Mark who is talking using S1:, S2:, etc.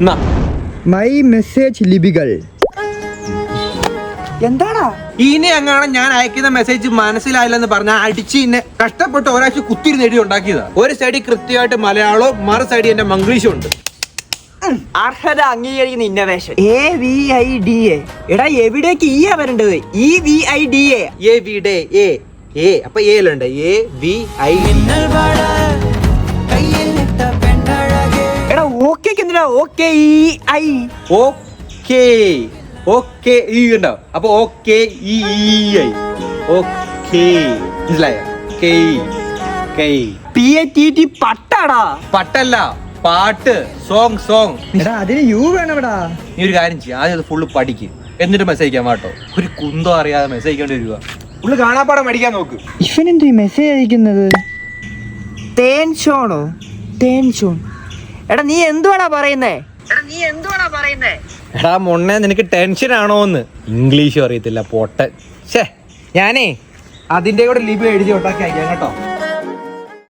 S1: എന്നാ
S2: my message ലിപികൾ
S3: എന്താടാ?
S1: ഇനി അങ്ങാണ് ഞാൻ അയക്കുന്ന മെസ്സേജ് മനസ്സിലായില്ലെന്ന് പറഞ്ഞാൽ അടിച്ച് ഇന്നെ കഷ്ടപ്പെട്ട് ഒരാഴ്ച കുത്തിരി നേടി ഉണ്ടാക്കിയതാ. ഒരു സൈഡിൽ കൃത്യമായിട്ട് മലയാളവും മറു സൈഡിൽ എന്റെ മംഗ്ലീഷും ഉണ്ട്.
S3: അർഹത അംഗീകരിക്കുന്ന innovation A V I D A എടാ എവിടേക്ക് ഈ ആ വരേണ്ടത്? E V I D A
S1: A V day A A അപ്പൊ ഏലുണ്ട് എ വി ഐ
S3: ഓക്കേക്ക് എന്തിനാ ഓക്കെ ഐ.
S1: ഓക്കേ. ഓക്കേ ഈ ഉണ്ടോ അപ്പൊ ഓക്കെ ഈ ഐ. ഓക്കേ. മനസ്സിലായോ? K K
S3: P A T T പട്ടാടാ.
S1: പട്ടല്ല പാട്ട് സോങ് സോങ്
S2: എടാ അതിന് യു വേണമെടാ
S1: നീ ഒരു കാര്യം ചെയ്യ. ആദ്യം അത് ഫുള്ള് പഠിക്ക്. എന്നിട്ട് മെസ്സേജ് അയക്കാൻ മാട്ടോ ഒരു കുന്തോ അറിയാതെ മെസ്സേജ് അയക്കേണ്ടി വരിക. ഫുള്ള് കാണാപ്പാടം പഠിക്കാൻ നോക്ക്.
S2: ഇവൻ എന്തു മെസ്സേജ് അയക്കുന്നത്?
S3: തേൻ ഷോണോ? തേൻ ഷോൺ. എടാ നീ എന്തുവാടാ പറയുന്നേ? എടാ നീ എന്തുവാടാ പറയുന്നേ?
S1: എടാ മൊണ്ണെ നിനക്ക് ടെൻഷൻ ആണോന്ന്? ഇംഗ്ലീഷും അറിയത്തില്ല പൊട്ടൻ ഷേ ഞാനേ അതിന്റെ കൂടെ ലിപി എഴുതി ഉണ്ടാക്കി അയക്കാം കേട്ടോ.